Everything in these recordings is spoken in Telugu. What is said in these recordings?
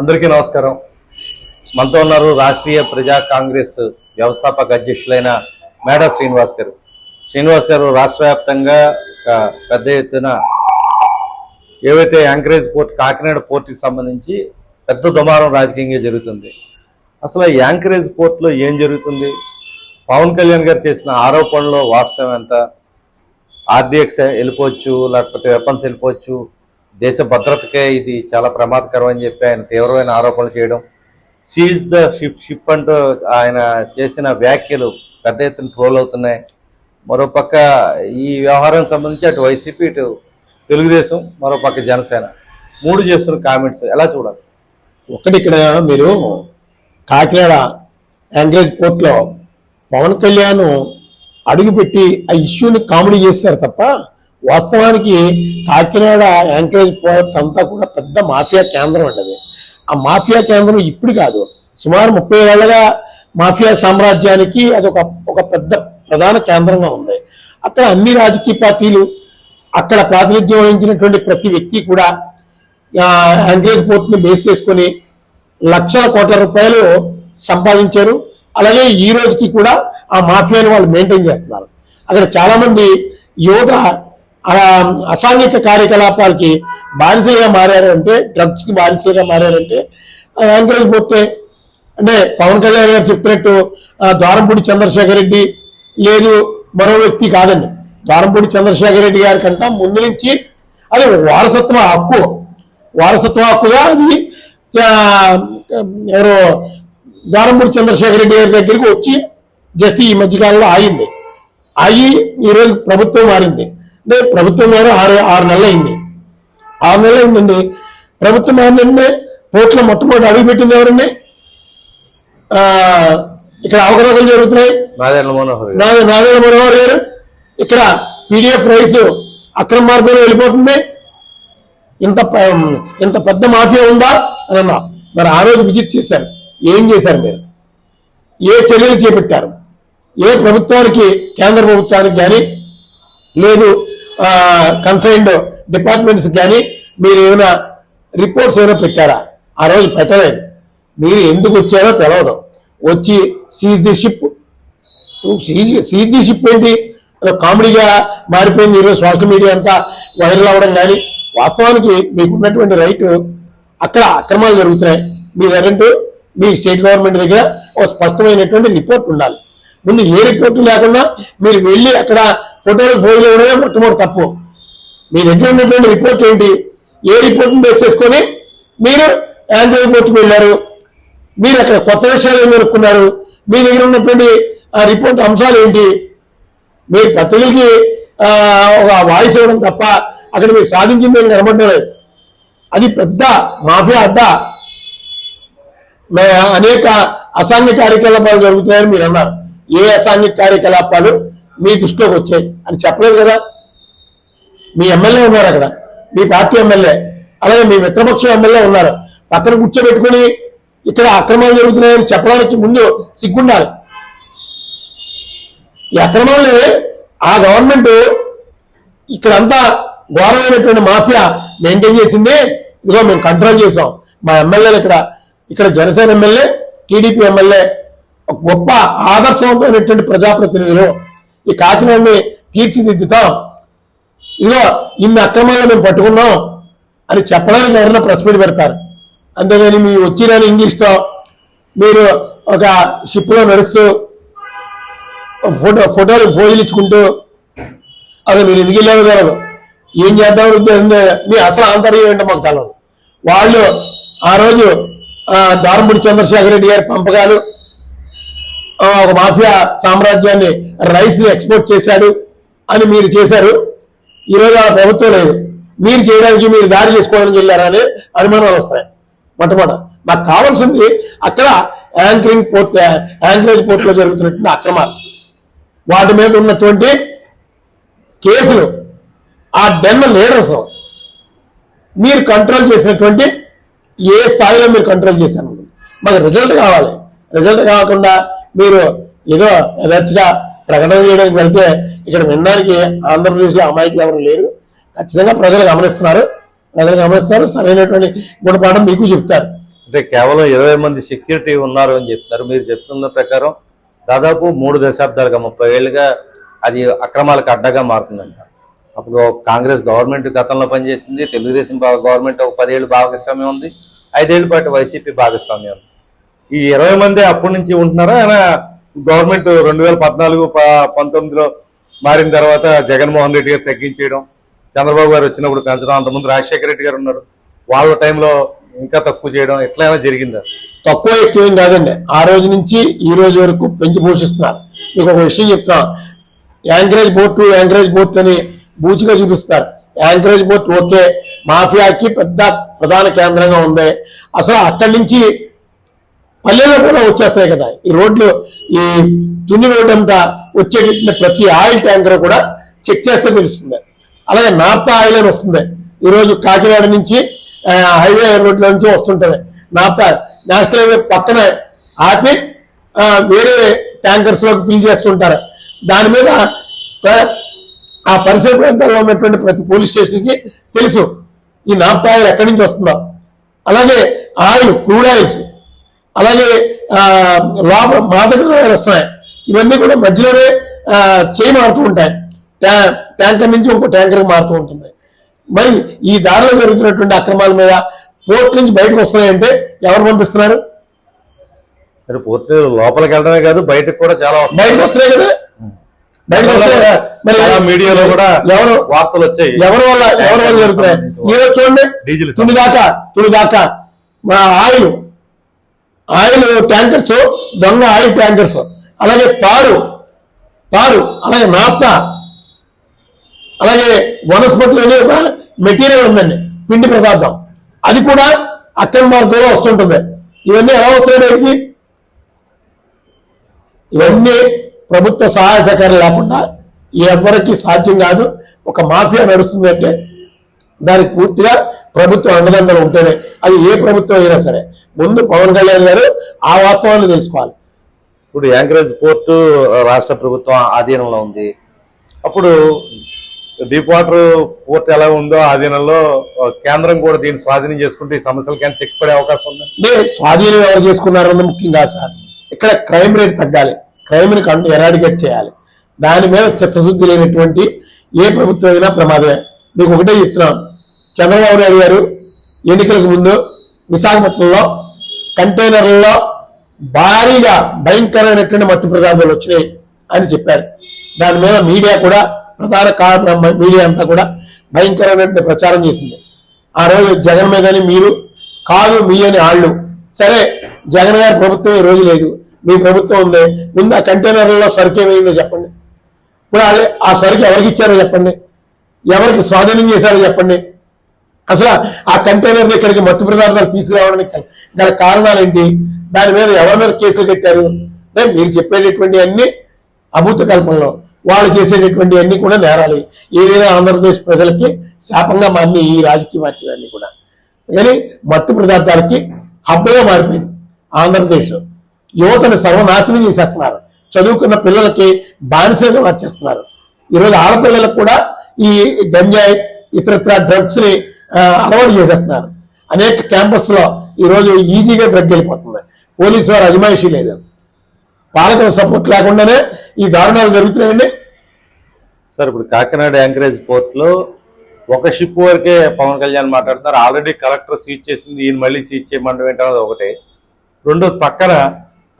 అందరికీ నమస్కారం. మనతో ఉన్నారు రాష్ట్రీయ ప్రజా కాంగ్రెస్ వ్యవస్థాపక అధ్యక్షులైన మేడ శ్రీనివాస్ గారు. శ్రీనివాస్ గారు రాష్ట్ర వ్యాప్తంగా ఒక పెద్ద ఎత్తున ఏవైతే యాంకరేజ్ పోర్ట్ కాకినాడ పోర్టుకి సంబంధించి పెద్ద దుమారం రాజకీయంగా జరుగుతుంది. అసలు ఈ యాంకరేజ్ పోర్ట్లో ఏం జరుగుతుంది? పవన్ కళ్యాణ్ గారు చేసిన ఆరోపణలో వాస్తవం ఎంత? ఆర్డీఎక్స్ వెళ్ళిపోవచ్చు లేకపోతే వెపన్స్ వెళ్ళిపోవచ్చు దేశ భద్రతకే ఇది చాలా ప్రమాదకరం అని చెప్పి ఆయన తీవ్రమైన ఆరోపణలు చేయడం సీజ్ ద షిప్ షిప్ అంటూ ఆయన చేసిన వ్యాఖ్యలు పెద్ద ఎత్తున ట్రోల్ అవుతున్నాయి. మరోపక్క ఈ వ్యవహారం సంబంధించి అటు వైసీపీ ఇటు తెలుగుదేశం మరోపక్క జనసేన మూడు చేస్తున్న కామెంట్స్. ఎలా చూడాలి? ఒకటి ఇక్కడ మీరు కాకినాడ యాంగ్రేజ్ పోర్ట్లో పవన్ కళ్యాణ్ అడుగుపెట్టి ఆ ఇష్యూని కామెడీ చేశారు తప్ప వాస్తవానికి కాకినాడ యాంకరేజ్ పోర్ట్ అంతా కూడా పెద్ద మాఫియా కేంద్రం అండి అది. ఆ మాఫియా కేంద్రం ఇప్పుడు కాదు. సుమారు ముప్పై ఏళ్ళగా మాఫియా సామ్రాజ్యానికి అది ఒక ఒక పెద్ద ప్రధాన కేంద్రంగా ఉంది. అక్కడ అన్ని రాజకీయ పార్టీలు అక్కడ ప్రాతినిధ్యం వహించినటువంటి ప్రతి వ్యక్తి కూడా యాంకరేజ్ పోర్ట్ని బేస్ చేసుకొని లక్షల కోట్ల రూపాయలు సంపాదించారు. అలాగే ఈ రోజుకి కూడా ఆ మాఫియాని వాళ్ళు మెయింటైన్ చేస్తున్నారు. అక్కడ చాలామంది యువత అసాంఘిక కార్యకలాపాలకి బానిసగా మారారంటే డ్రగ్స్కి బానిసగా మారారంటే ఆ యాంకరేజ్ పోతే అంటే పవన్ కళ్యాణ్ గారు చెప్పినట్టు ద్వారంపూడి చంద్రశేఖర్ రెడ్డి లేదు మరో వ్యక్తి కాదండి. ద్వారంపూడి చంద్రశేఖర్ రెడ్డి గారి కంట ముందు నుంచి అది వారసత్వ హక్కు. వారసత్వ హక్కుగా అది ఎవరో ద్వారంపూడి చంద్రశేఖర్ రెడ్డి గారి దగ్గరికి వచ్చి జస్ట్ ఈ మధ్యకాలంలో ఆగింది. ఆగి ఈరోజు ప్రభుత్వం మారింది. అంటే ప్రభుత్వం మారి ఆరు ఆరు నెలలు అయింది ఆరు నెలలు అయిందండి ప్రభుత్వం మారిందంటే కోర్టులో మొట్టమొదటి అడుగు పెట్టింది ఎవరండి? ఆ, ఇక్కడ అవకతవకలు జరుగుతున్నాయి. నాదేంద్ర మనోహర్ గారు. ఇక్కడ పీడిఎఫ్ రైస్ అక్రమ మార్గంలో వెళ్ళిపోతుంది. ఇంత ఇంత పెద్ద మాఫియా ఉందా? అని అన్నా. మరి ఆ రోజు విజిట్ చేశారు. ఏం చేశారు మీరు? ఏ చర్యలు చేపట్టారు? ఏ ప్రభుత్వానికి కేంద్ర ప్రభుత్వానికి కానీ లేదు. కన్సైన్డ్ డిపార్ట్మెంట్స్ కానీ మీరు ఏమైనా రిపోర్ట్స్ ఏమైనా పెట్టారా? ఆ రోజు పెట్టలేదు. మీరు ఎందుకు వచ్చారో తెలియదు వచ్చి seize the ship seize the ship ఏంటి? కామెడీగా మారిపోయింది ఈరోజు సోషల్ మీడియా అంతా వైరల్ అవ్వడం కానీ వాస్తవానికి మీకు ఉన్నటువంటి రైట్ అక్కడ అక్రమాలు జరుగుతున్నాయి. మీ దగ్గర మీ స్టేట్ గవర్నమెంట్ దగ్గర ఒక స్పష్టమైనటువంటి రిపోర్ట్ ఉండాలి. ముందు ఏ రిపోర్ట్ లేకుండా మీరు వెళ్ళి అక్కడ ఫోటోలు ఫోజులు ఇవ్వడమే మొట్టమొదటి తప్పు. మీ దగ్గర ఉన్నటువంటి రిపోర్ట్ ఏంటి? ఏ రిపోర్ట్ని బేస్ చేసుకొని మీరు యాంజల్ కోర్టుకు వెళ్ళారు? మీరు అక్కడ కొత్త విషయాలు ఏం కనుక్కున్నారు? మీ దగ్గర ఉన్నటువంటి ఆ రిపోర్ట్ అంశాలు ఏంటి? మీరు పత్రికలకి ఒక వాయిస్ ఇవ్వడం తప్ప అక్కడ మీరు సాధించింది ఏం కనబడలేదు. అది పెద్ద మాఫియా అడ్డా మే- అనేక అసాంఘిక కార్యకలాపాలు జరుగుతున్నాయని మీరు అన్నారు. ఏ అసాంఘిక కార్యకలాపాలు? మీ దృష్టిలోకి వచ్చాయి అని చెప్పలేదు కదా? మీ ఎమ్మెల్యే ఉన్నారు అక్కడ. మీ పార్టీ ఎమ్మెల్యే. అలాగే మీ మిత్రపక్షం ఎమ్మెల్యే ఉన్నారు. పక్కన కూర్చోబెట్టుకుని ఇక్కడ అక్రమాలు జరుగుతున్నాయని చెప్పడానికి ముందు సిగ్గుండాలి. ఈ అక్రమాలని ఆ గవర్నమెంట్ ఇక్కడంతా ఘోరమైనటువంటి మాఫియా మెయింటైన్ చేసింది. ఇదిగో మేము కంట్రోల్ చేసాం మా ఎమ్మెల్యేలు ఇక్కడ ఇక్కడ జనసేన ఎమ్మెల్యే టీడీపీ ఎమ్మెల్యే గొప్ప ఆదర్శవంతమైనటువంటి ప్రజాప్రతినిధులు. ఈ కాకినాడని తీర్చిదిద్దుతాం. ఇదిగో ఇన్ని అక్రమాలను మేము పట్టుకున్నాం అని చెప్పడానికి ఎవరైనా ప్రెస్ మీట్ పెడతారు. అంతేగాని మీ వచ్చిరాని ఇంగ్లీష్తో మీరు ఒక షిప్లో నడుస్తూ ఫోటో ఫోటోలు ఫోజులు ఇచ్చుకుంటూ అసలు మీరు ఎందుకు వెళ్ళారో తెలియదు ఏం చేద్దాం ఉద్దేశం మీ అసలు ఆంతర్యం ఏంటో మాకు తెలవదు. వాళ్ళు ఆ రోజు ఆ, దారంపూడి చంద్రశేఖర రెడ్డి గారి పంపకాలు ఒక మాఫియా సామ్రాజ్యాన్ని రైస్ని ఎక్స్పోర్ట్ చేశాడు అని మీరు చేశారు. ఈరోజు ఆ ప్రభుత్వం లేదు. మీరు చేయడానికి మీరు దారి చేసుకోవడానికి వెళ్ళారా అని అనుమానాలు వస్తాయి. మొట్టమొదట మాకు కావాల్సింది అక్కడ యాంకరింగ్ పోర్ట్ యాంకరేజ్ పోర్ట్లో జరుగుతున్నటువంటి అక్రమాలు. వాటి మీద ఉన్నటువంటి కేసులు ఆ డెన్ లీడర్స్ మీరు కంట్రోల్ చేసినటువంటి ఏ స్థాయిలో మీరు కంట్రోల్ చేశారు? మాకు రిజల్ట్ కావాలి. రిజల్ట్ కాకుండా మీరు ఏదో యథార్చిగా ప్రకటన చేయడానికి వెళ్తే ఇక్కడ వినడానికి ఆంధ్రప్రదేశ్లో అమాయకులు ఎవరు లేరు. ఖచ్చితంగా ప్రజలు గమనిస్తున్నారు. ప్రజలు గమనిస్తున్నారు. సరైనటువంటి గుణపాఠం మీకు చెప్తారు. అంటే కేవలం ఇరవై మంది సెక్యూరిటీ ఉన్నారు అని చెప్తున్నారు మీరు చెప్తున్న ప్రకారం దాదాపు మూడు దశాబ్దాలుగా ముప్పై ఏళ్ళుగా అది అక్రమాలకు అడ్డగా మారుతుందంట. అప్పుడు కాంగ్రెస్ గవర్నమెంట్ గతంలో పనిచేసింది. తెలుగుదేశం గవర్నమెంట్ ఒక పదేళ్ళు భాగస్వామ్యం ఉంది. ఐదేళ్ళ పాటు వైసీపీ భాగస్వామ్యం ఉంది. ఈ ఇరవై మంది అప్పటి నుంచి ఉంటున్నారా? ఆయన గవర్నమెంట్ రెండు వేల పద్నాలుగు ప- పంతొమ్మిదిలో మారిన తర్వాత జగన్మోహన్ రెడ్డి గారు తగ్గించేయడం చంద్రబాబు గారు వచ్చినప్పుడు పెంచడం అంతకుముందు రాజశేఖర రెడ్డి గారు ఉన్నారు. వాళ్ళ టైంలో ఇంకా తక్కువ చేయడం ఎట్లయినా జరిగిందా? తక్కువ ఎక్కువ ఏం కాదండి. ఆ రోజు నుంచి ఈ రోజు వరకు పెంచి పోషిస్తున్నారు. మీకు ఒక విషయం చెప్తా. యాంకరేజ్ బోర్టు యాంకరేజ్ బోర్డు అని బూచిగా చూపిస్తారు. Anchorage board okay. మాఫియాకి పెద్ద ప్రధాన కేంద్రంగా ఉంది. అసలు అక్కడి నుంచి పల్లెల్లో కూడా వచ్చేస్తాయి కదా. ఈ రోడ్లు ఈ తుని రోడ్డు వచ్చేటటువంటి ప్రతి ఆయిల్ ట్యాంకర్ కూడా చెక్ చేస్తే తెలుస్తుంది. అలాగే నార్త్ ఆయిల్ అని వస్తుంది. ఈరోజు కాకినాడ నుంచి హైవే రోడ్ల నుంచి వస్తుంటుంది. నార్త్ నేషనల్ హైవే పక్కన ఆపి వేరే ట్యాంకర్స్లోకి ఫిల్ చేస్తుంటారు. దాని మీద ఆ పరిసర ప్రాంతాల్లో ఉన్నటువంటి ప్రతి పోలీస్ స్టేషన్కి తెలుసు ఈ నార్త్ ఆయిల్ ఎక్కడి నుంచి వస్తుందో. అలాగే ఆయిల్ క్రూడ్ ఆయిల్స్ అలాగే లోపల మాదక ద్రవ్యాలు వస్తున్నాయి. ఇవన్నీ కూడా మధ్యలోనే చేయి మారుతూ ఉంటాయి. ట్యా- ట్యాంకర్ నుంచి ఇంకో ట్యాంకర్ మారుతూ ఉంటుంది. మరి ఈ దారిలో జరుగుతున్నటువంటి అక్రమాల మీద పోర్ట్ నుంచి బయటకు వస్తున్నాయంటే ఎవరు పంపిస్తున్నారు? పూర్తి లోపలికి వెళ్ళడమే కాదు బయటకు కూడా చాలా. బయటకు వస్తున్నాయి కదా? మీడియాలో కూడా ఎవరు? వార్తలు వచ్చాయి. ఎవరి వల్ల ఎవరి వల్ల జరుగుతున్నాయి? ఈరోజు చూడండి. డీజిల్ తుడి దాకా తుడి దాకా మా ఆయిల్ ఆయిల్ ట్యాంకర్స్ దొంగ ఆయిల్ ట్యాంకర్స్. అలాగే తారు తారు అలాగే నాప్తా అలాగే వనస్పతులు అనే ఒక మెటీరియల్ ఉందండి పిండి పదార్థం. అది కూడా అక్రమ మార్గంలో వస్తుంటుంది. ఇవన్నీ ఎలా వస్తున్నాయి ఇవన్నీ ప్రభుత్వ సహాయ సహకారం లేకుండా ఎవరికి సాధ్యం కాదు ఒక మాఫియా నడుస్తుంది అంటే దానికి పూర్తిగా ప్రభుత్వం అండదండలు ఉంటేనే అది ఏ ప్రభుత్వం అయినా సరే. ముందు పవన్ కళ్యాణ్ గారు ఆ వాస్తవాన్ని తెలుసుకోవాలి. ఇప్పుడు యాంకరేజ్ పోర్టు రాష్ట్ర ప్రభుత్వం ఆధీనంలో ఉంది. అప్పుడు డీప్ వాటర్ పోర్ట్ ఎలా ఉందో ఆధీనంలో కేంద్రం కూడా దీన్ని స్వాధీనం చేసుకుంటే ఈ సమస్యలకి ఏమైనా చెక్ పడే అవకాశం ఉంది? అంటే స్వాధీనం ఎవరు చేసుకున్నారన్నది ముఖ్యం కాదు సార్ ఇక్కడ క్రైమ్ రేట్ తగ్గాలి. క్రైమ్ని కంటు ఎరాడికేట్ చేయాలి. దాని మీద చిత్తశుద్ధి లేనటువంటి ఏ ప్రభుత్వం అయినా ప్రమాదమే. మీకు ఒకటే చెప్తున్నాం చంద్రబాబు నాయుడు గారు ఎన్నికలకు ముందు విశాఖపట్నంలో కంటైనర్లలో భారీగా భయంకరమైనటువంటి మత్తు పదార్థాలు వచ్చినాయి అని చెప్పారు. దాని మీద మీడియా కూడా ప్రధాన కారణం మీడియా అంతా కూడా భయంకరమైనటువంటి ప్రచారం చేసింది. ఆ రోజు జగన్ మీదని మీరు కాదు మీ అని ఆళ్ళు. సరే జగన్ గారి ప్రభుత్వం ఈ రోజు లేదు. మీ ప్రభుత్వం ఉంది. ముందు ఆ కంటైనర్లలో సరుకు ఏమైందో చెప్పండి. ఇప్పుడు అదే ఆ సరుకు ఎవరికి ఇచ్చారో చెప్పండి. ఎవరికి స్వాధీనం చేశారో చెప్పండి. అసలు ఆ కంటైనర్ ఇక్కడికి మత్తు పదార్థాలు తీసుకురావడానికి గల- కారణాలు ఏంటి దాని మీద ఎవరి మీద కేసులు కట్టారు? మీరు చెప్పేటటువంటి అన్ని అభూత కల్పనలో వాళ్ళు చేసేటటువంటి అన్ని కూడా నేరాలి. ఏదైనా ఆంధ్రప్రదేశ్ ప్రజలకి శాపంగా మారిన ఈ రాజకీయ పార్టీలన్నీ కూడా. కానీ మత్తు పదార్థాలకి హబ్బగా మారిపోయింది ఆంధ్రప్రదేశ్. యువతను సర్వనాశనం చేసేస్తున్నారు. చదువుకున్న పిల్లలకి బానిసగా మార్చేస్తున్నారు. ఈరోజు ఆడపిల్లలకు కూడా ఈ గంజాయి ఇతరత్ర డ్రగ్స్ని అలవాటు చేసేస్తున్నారు. అనేక క్యాంపస్లో ఈరోజు ఈజీగా డ్రగ్ వెళ్ళిపోతుంది. పోలీసు వారు అజమాయిషీ లేదు. పాలకుల సపోర్ట్ లేకుండానే ఈ దారుణాలు జరుగుతున్నాయండి. సార్ ఇప్పుడు కాకినాడ యాంకరేజ్ పోర్ట్లో ఒక షిప్ వరకే పవన్ కళ్యాణ్ మాట్లాడుతున్నారు. ఆల్రెడీ కలెక్టర్ సీజ్ చేసింది ఈయన మళ్ళీ సీజ్ చేయమండం ఏంటన్నది ఒకటే. రెండో పక్కన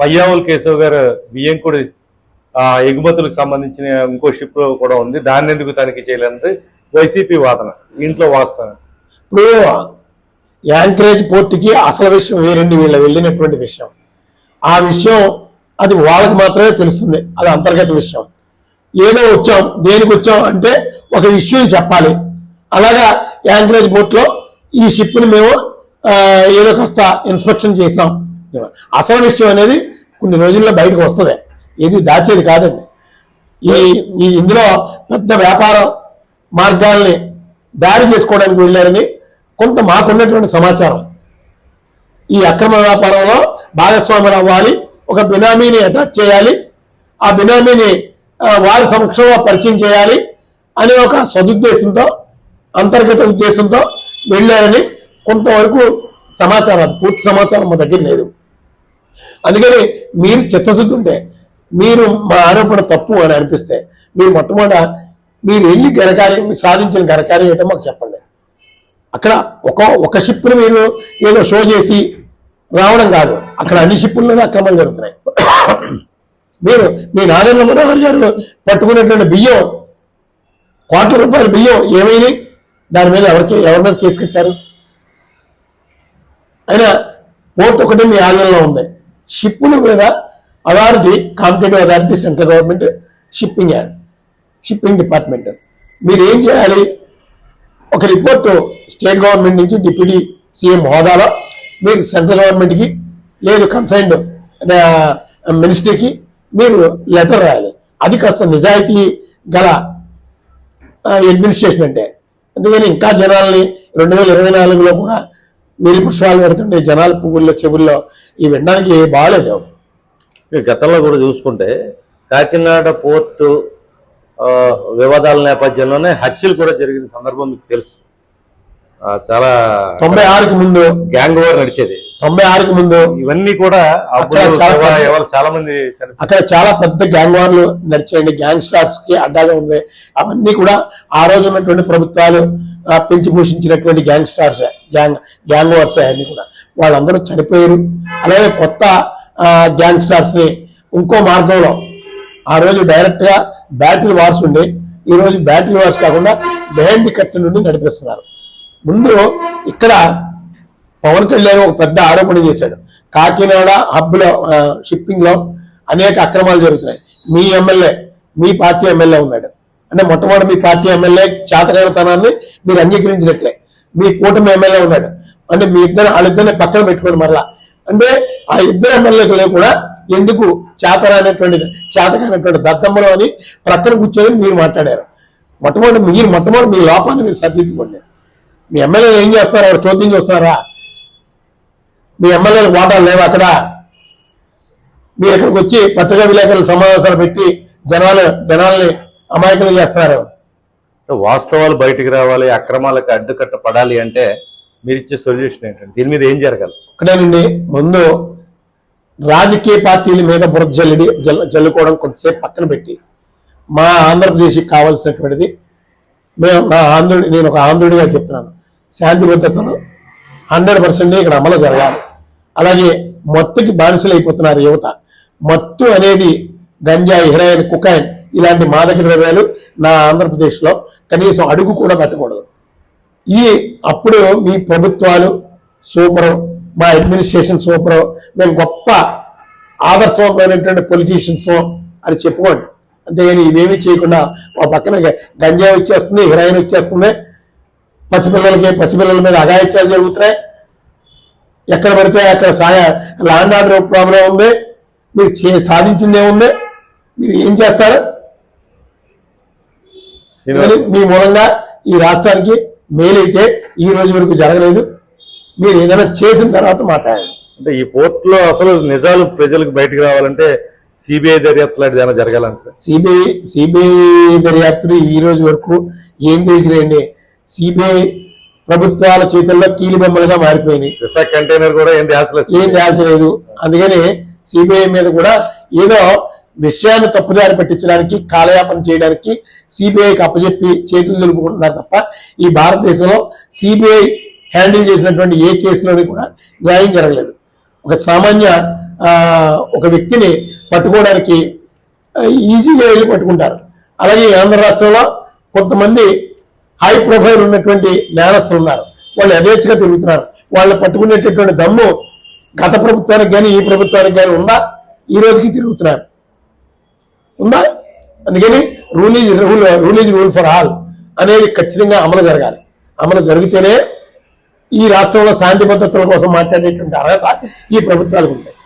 పయ్యావుల కేశవ్ గారు బియ్యంకుడి కూడా ఎగుమతులకు సంబంధించిన ఇంకో షిప్ కూడా ఉంది. దాన్ని ఎందుకు తనిఖీ చేయలేదు వైసీపీ వాదన ఇంట్లో వాస్తవం. ఇప్పుడు యాంకరేజ్ పోర్టుకి అసలు విషయం వేరండి వీళ్ళ వెళ్ళినటువంటి విషయం. ఆ విషయం అది వాళ్ళకి మాత్రమే తెలుస్తుంది. అది అంతర్గత విషయం. ఏదో వచ్చాం దేనికి వచ్చాం అంటే ఒక విషయం చెప్పాలి. అలాగా యాంకరేజ్ బోట్లో ఈ షిప్ని మేము ఏదో కాస్త ఇన్స్పెక్షన్ చేసాం అసలు విషయం అనేది కొన్ని రోజుల్లో బయటకు వస్తుంది. ఏది దాచేది కాదండి. ఈ ఈ ఇందులో పెద్ద వ్యాపారం మార్గాల్ని దారి చేసుకోవడానికి వెళ్ళారని కొంత మాకున్నటువంటి సమాచారం. ఈ అక్రమ వ్యాపారంలో భాగస్వాములు అవ్వాలి ఒక బినామీని అటాచ్ చేయాలి ఆ బినామీని వారి సమక్షంలో పరిచయం చేయాలి అనే ఒక సదుద్దేశంతో అంతర్గత ఉద్దేశంతో వెళ్ళారని కొంతవరకు సమాచారం అది. పూర్తి సమాచారం మా దగ్గర లేదు. అందుకని మీరు చిత్తశుద్ధి ఉంటే మీరు మా ఆరోపణ తప్పు అని అనిపిస్తే మీరు మొట్టమొదట మీరు వెళ్ళి ఘనకార్యం సాధించిన ఘనకార్యం ఏంటో మాకు చెప్పండి. అక్కడ ఒక ఒక షిప్ని మీరు ఏదో షో చేసి రావడం కాదు. అక్కడ అన్ని షిప్పుల్లోనే అక్రమాలు జరుగుతున్నాయి. మీరు మీ నారాయణ మనోహర్ గారు పట్టుకున్నటువంటి బియ్యం కోట్ల రూపాయల బియ్యం ఏమైనాయి దాని మీద ఎవరికి ఎవరి మీద కేసు కట్టారు? అయినా పోర్ట్ ఒకటి మీ ఆధీనంలో ఉంది. షిప్పుల మీద authority competitive authority central government shipping ad shipping department మీరు ఏం చేయాలి? ఒక రిపోర్ట్ స్టేట్ గవర్నమెంట్ నుంచి డిప్యూటీ సీఎం హోదాలో మీరు సెంట్రల్ గవర్నమెంట్కి లేదు కన్సైన్డ్ మినిస్ట్రీకి మీరు లెటర్ రాయాలి. అది కాస్త నిజాయితీ గల అడ్మినిస్ట్రేషన్ అంటే అందుకని ఇంకా జనాల్ని రెండు వేల ఇరవై నాలుగులో కూడా వీరి పుష్పాలు పెడుతుంటే జనాల పువ్వుల్లో చెవుల్లో ఇవి వినడానికి బాగాలేదు. గతంలో కూడా చూసుకుంటే కాకినాడ పోర్టు వివాదాల నేపథ్యంలోనే హత్యలు కూడా జరిగిన సందర్భం మీకు తెలుసు. చాలా తొంభై ఆరుకి ముందు గ్యాంగ్ వార్ నడిచేది. తొంభై ఆరుకి ముందు ఇవన్నీ కూడా చాలా మంది-. అక్కడ చాలా పెద్ద గ్యాంగ్ వార్లు నడిచాయండి. గ్యాంగ్ స్టార్స్కి అడ్డాగా ఉంది. అవన్నీ కూడా ఆ రోజు ఉన్నటువంటి ప్రభుత్వాలు పెంచి పోషించినటువంటి gang stars gang gang wars అన్ని కూడా. వాళ్ళందరూ చనిపోయారు. అలాగే కొత్త ఆ, గ్యాంగ్ స్టార్స్ని ఇంకో మార్గంలో ఆ రోజు డైరెక్ట్గా బ్యాటిల్ వార్స్ ఉండి. ఈ రోజు బ్యాటిల్ వార్స్ కాకుండా బిహైండ్ ది కట్ నుండి నడిపిస్తున్నారు. ముందు ఇక్కడ పవన్ కళ్యాణ్ ఒక పెద్ద ఆరోపణ చేశాడు. కాకినాడ హబ్లో షిప్పింగ్లో షిప్పింగ్లో అనేక అక్రమాలు జరుగుతున్నాయి. మీ ఎమ్మెల్యే మీ పార్టీ ఎమ్మెల్యే ఉన్నాడు. అంటే మొట్టమొదటి మీ పార్టీ ఎమ్మెల్యే చేతకానితనాన్ని మీరు అంగీకరించినట్లే. మీ కూటమి ఎమ్మెల్యే ఉన్నాడు. అంటే మీ ఇద్దరు వాళ్ళిద్దరిని పక్కన పెట్టుకోండి మరలా. అంటే ఆ ఇద్దరు ఎమ్మెల్యేలు కూడా ఎందుకు చేతరానటువంటిది చేతకానటువంటి దద్దమ్మలు అని ప్రక్కన కూర్చొని మీరు మాట్లాడారు. మొట్టమొదటి మీరు మొట్టమొదటి మీ లోపాన్ని మీరు సరిదిద్దుకోండి. మీ ఎమ్మెల్యేలు ఏం చేస్తున్నారు? ఎవరు చోద్యం చూస్తున్నారా? మీ ఎమ్మెల్యేలు వాటాలు లేవు అక్కడ? మీరు ఇక్కడికి వచ్చి పత్రికా విలేకరుల సమావేశాలు పెట్టి జనాలు జనాల్ని అమాయకులు చేస్తున్నారు. వాస్తవాలు బయటికి రావాలి అక్రమాలకు అడ్డుకట్ట పడాలి అంటే మీరు ఇచ్చే సొల్యూషన్ ఏంటంటే దీని మీద ఏం జరగాలి? ఒకటేనండి ముందు రాజకీయ పార్టీల మీద బురద జల్లిడి జల్ జల్లుకోవడం కొంతసేపు పక్కన పెట్టి మా ఆంధ్రప్రదేశ్కి కావాల్సినటువంటిది మేము నా ఆంధ్రుడి నేను ఒక ఆంధ్రుడిగా చెప్తున్నాను. శాంతి భద్రతలు హండ్రెడ్ పర్సెంట్ ఇక్కడ అమలు జరగాలి. అలాగే మత్తుకి బానిసలు అయిపోతున్నారు యువత. మత్తు అనేది గంజాయి హెరాయిన్ కుకాయిన్ ఇలాంటి మాదక ద్రవ్యాలు నా ఆంధ్రప్రదేశ్లో కనీసం అడుగు కూడా పెట్టకూడదు. ఈ అప్పుడు మీ ప్రభుత్వాలు సూపరు మా అడ్మినిస్ట్రేషన్ సూపరు మేము గొప్ప ఆదర్శవంతమైనటువంటి పొలిటీషియన్స్ అని చెప్పుకోండి. అంతేగాని ఇవేమీ చేయకుండా మా పక్కన గంజాయి వచ్చేస్తుంది హెరాయిన్ వచ్చేస్తుంది పసిపిల్లలకి పసిపిల్లల మీద అఘాయిత్యాలు జరుగుతున్నాయి. ఎక్కడ పడితే అక్కడ సాయ ల్యాండ్ ఆర్డర్ ప్రాబ్లం ఉంది. మీరు చే- సాధించింది ఏముంది? మీరు ఏం చేస్తారు? మీ మూలంగా ఈ రాష్ట్రానికి మేలైతే ఈ రోజు వరకు జరగలేదు. మీరు ఏదైనా చేసిన తర్వాత మాట్లాడండి. అంటే ఈ పోర్టులో అసలు నిజాలు ప్రజలకు బయటకు రావాలంటే సిబిఐ దర్యాప్తు లాంటిది ఏమైనా జరగాలంటే? సిబిఐ సిబిఐ దర్యాప్తులు ఈ రోజు వరకు ఏం తెలిసినాయండి సిబిఐ ప్రభుత్వాల చేతుల్లో కీలి బొమ్మలుగా మారిపోయినాయి. విశాఖ కంటైనర్ కూడా ఏం తేల్చలేదు ఏం తేల్చలేదు అందుకని సిబిఐ మీద కూడా ఏదో విషయాన్ని తప్పుదారి పట్టించడానికి కాలయాపన చేయడానికి సిబిఐకి అప్పచెప్పి చేతులు దులుపుకుంటున్నారు తప్ప ఈ భారతదేశంలో సిబిఐ హ్యాండిల్ చేసినటువంటి ఏ కేసులోని కూడా న్యాయం జరగలేదు. ఒక సామాన్య ఒక వ్యక్తిని పట్టుకోవడానికి ఈజీగా వెళ్ళి పట్టుకుంటారు. అలాగే ఆంధ్ర రాష్ట్రంలో కొంతమంది హై ప్రొఫైల్ ఉన్నటువంటి నేరస్తులు ఉన్నారు. వాళ్ళు యథేచ్ఛగా తిరుగుతున్నారు. వాళ్ళు పట్టుకునేటటువంటి దమ్ము గత ప్రభుత్వానికి కానీ ఈ ప్రభుత్వానికి కానీ ఉందా? ఈ రోజుకి తిరుగుతున్నారు. ఉందా? అందుకని rule is rule rule is rule for all అనేది ఖచ్చితంగా అమలు జరగాలి. అమలు జరిగితేనే ఈ రాష్ట్రంలో శాంతి భద్రతల కోసం మాట్లాడేటువంటి అర్హత ఈ ప్రభుత్వాలకు ఉంటాయి